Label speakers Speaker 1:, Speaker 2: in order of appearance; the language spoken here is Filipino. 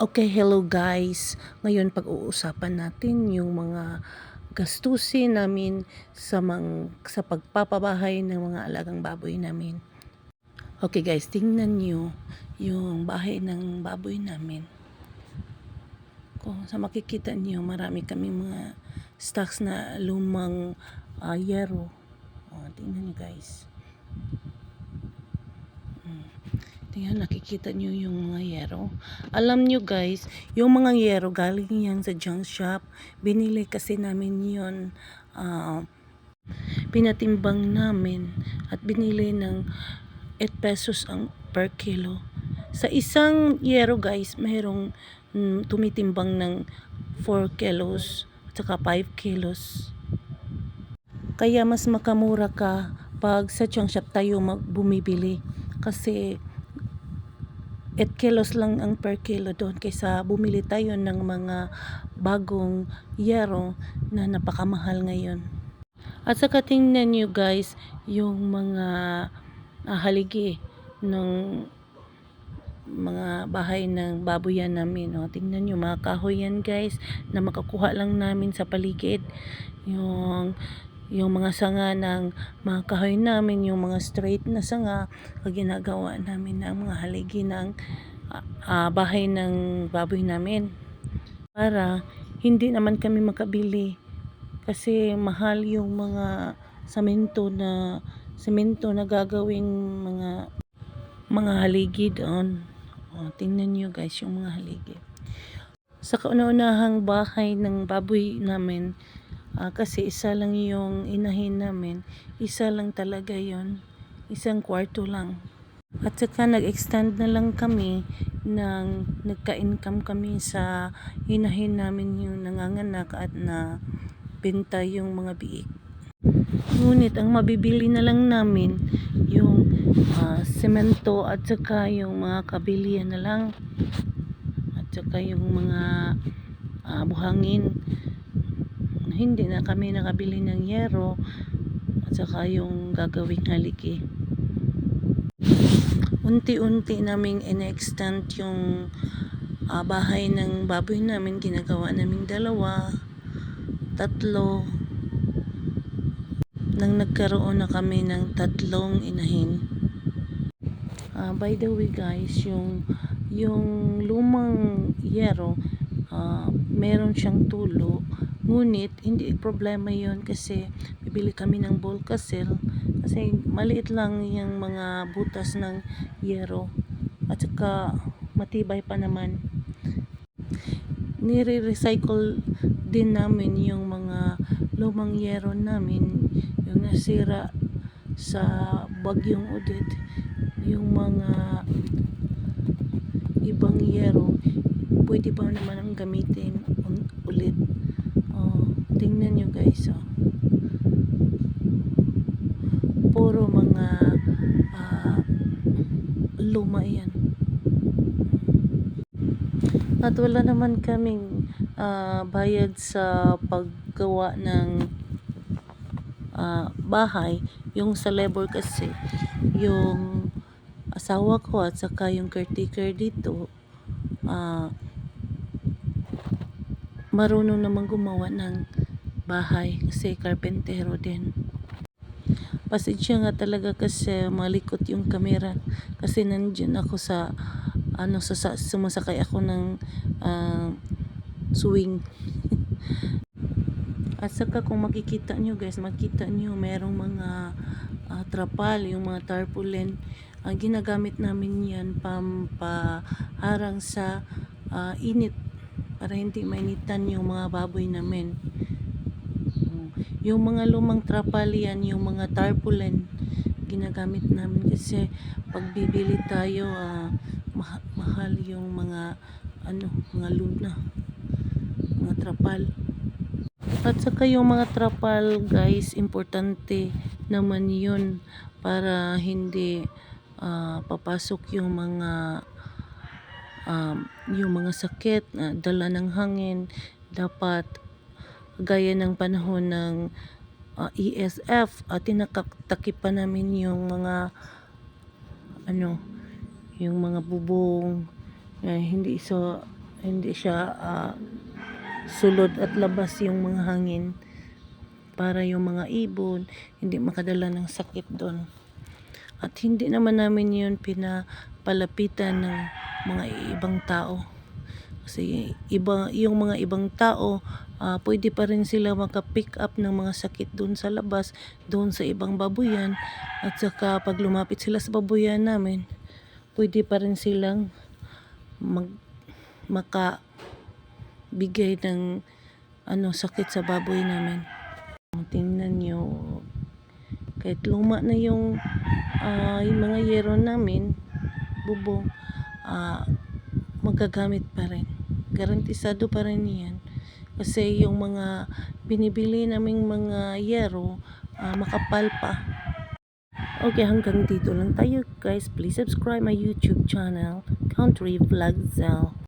Speaker 1: Okay, hello guys. Ngayon pag-uusapan natin yung mga gastusin namin sa mang, sa pagpapabahay ng mga alagang baboy namin. Okay guys, tingnan nyo yung bahay ng baboy namin. Kung sa makikita nyo, marami kaming mga stocks na lumang ah, yero. Oh, tingnan nyo guys. Tingnan, nakikita nyo yung mga yero. Alam nyo guys, yung mga yero galing yan sa junk shop. Binili kasi namin yun. ah, pinatimbang namin at binili ng 8 pesos ang per kilo. Sa isang yero guys, mayroong mm, tumitimbang ng 4 kilos at saka 5 kilos. Kaya mas makamura ka pag sa junk shop tayo bumibili. Kasi 8 kilos lang ang per kilo doon kaysa bumili tayo ng mga bagong yero na napakamahal ngayon. At saka tingnan nyo guys yung mga ah, haligi ng mga bahay ng baboyan namin. O, tingnan nyo mga kahoy yan guys na makakuha lang namin sa paligid. Yung yung mga sanga ng mga kahoy namin, yung mga straight na sanga, ginagawa namin ng mga haligi ng ah, bahay ng baboy namin. Para hindi naman kami makabili kasi mahal yung mga semento na semento na gagawing mga mga haligi doon. O, tingnan nyo guys yung mga haligi. Sa kauna-unahang bahay ng baboy namin, ah, kasi isa lang yung inahin namin, isa lang talaga yon isang kwarto lang. At saka nag-extend na lang kami ng nagka-income kami sa inahin namin yung nanganganak at na benta yung mga biik. Ngunit ang mabibili na lang namin yung ah, semento at saka yung mga kabilian na lang at saka yung mga ah, buhangin. Hindi na kami nakabili ng yero at saka yung gagawing haligi. Unti-unti naming in-extend yung ah, bahay ng baboy namin. Ginagawa naming dalawa, tatlo. Nang nagkaroon na kami ng tatlong inahin. Ah, by the way guys, yung yung lumang yero, ah, meron siyang tulo. Ngunit hindi problema yon kasi bibili kami ng Volcacel kasi maliit lang yung mga butas ng yero at saka matibay pa naman. Nire-recycle din namin yung mga lumang yero namin yung nasira sa bagyong Odette yung mga ibang yero pwede pa naman ang gamitin ulit tingnan nyo guys oh. puro mga ah, luma yan at wala naman kaming ah, bayad sa paggawa ng ah, bahay yung sa labor kasi yung asawa ko at saka yung caretaker dito ah, marunong naman gumawa ng bahay kasi karpentero din. Pasensya nga talaga kasi malikot yung camera kasi nandiyan ako sa ano sa, sa sumasakay ako ng ah, swing. At saka kung makikita nyo guys makita nyo merong mga ah, trapal yung mga tarpaulin. Ang ginagamit namin yan pampaharang sa ah, init para hindi mainitan yung mga baboy namin. Yung mga lumang trapal yan yung mga tarpaulin ginagamit namin kasi pag bibili tayo ah, maha- mahal yung mga ano mga luna mga trapal. At saka yung mga trapal guys importante naman yun para hindi ah, papasok yung mga um, yung mga sakit na dala ng hangin. Dapat gaya ng panahon ng ah, ESF at tinakip pa namin yung mga ano yung mga bubong eh, hindi so hindi siya ah, sulod at labas yung mga hangin para yung mga ibon hindi makadala ng sakit doon. At hindi naman namin yun pinapalapitan ng mga ibang tao. Kasi iba, yung mga ibang tao, ah, pwede pa rin sila maka-pick up ng mga sakit doon sa labas, doon sa ibang babuyan. At saka pag lumapit sila sa babuyan namin, pwede pa rin silang mag, maka bigay ng ano sakit sa baboy namin. Tingnan nyo, kahit luma na yung, ah, yung mga yero namin, bubong, ah, magagamit pa rin. Garantisado pa rin yan. Kasi yung mga binibili naming mga yero, ah, makapal pa. Okay, hanggang dito lang tayo guys. Please subscribe my YouTube channel, Country Vlog Zell.